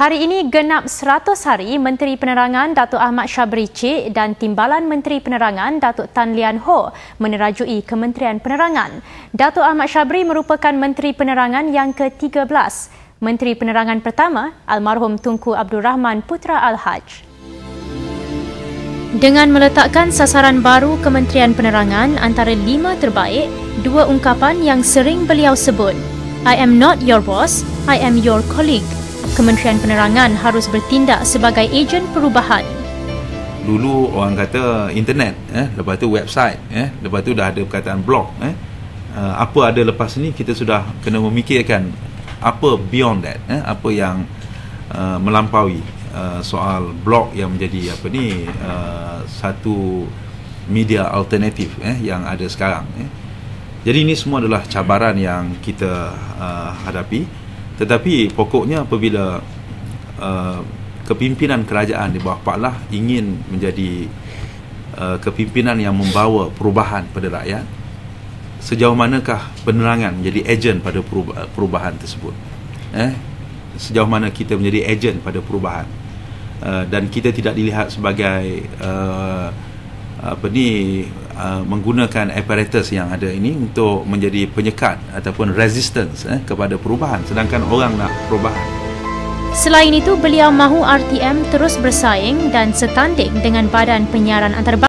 Hari ini genap 100 hari Menteri Penerangan Datuk Ahmad Syabri Cik dan Timbalan Menteri Penerangan Datuk Tan Lian Ho menerajui Kementerian Penerangan. Datuk Ahmad Syabri merupakan Menteri Penerangan yang ke-13. Menteri Penerangan pertama, almarhum Tunku Abdul Rahman Putra Al-Haj. Dengan meletakkan sasaran baru Kementerian Penerangan antara lima terbaik, dua ungkapan yang sering beliau sebut, I am not your boss, I am your colleague Kementerian Penerangan harus bertindak sebagai ejen perubahan. Dulu orang kata internet, eh, lepas tu website, eh, lepas tu dah ada perkataan blog. Eh. Uh, apa ada lepas ni kita sudah kena memikirkan apa beyond that, eh, apa yang uh, melampaui uh, soal blog yang menjadi apa ni uh, satu media alternatif eh, yang ada sekarang. Eh. Jadi ini semua adalah cabaran yang kita uh, hadapi tetapi pokoknya apabila uh, kepimpinan kerajaan di bawah Pak Lah ingin menjadi uh, kepimpinan yang membawa perubahan pada rakyat, sejauh manakah penerangan menjadi ejen pada perubahan tersebut? Eh? Sejauh mana kita menjadi ejen pada perubahan? Uh, dan kita tidak dilihat sebagai uh, apa ni uh, menggunakan apparatus yang ada ini untuk menjadi penyekat ataupun resistance eh, kepada perubahan sedangkan orang nak perubahan. Selain itu, beliau mahu RTM terus bersaing dan setanding dengan badan penyiaran antarabangsa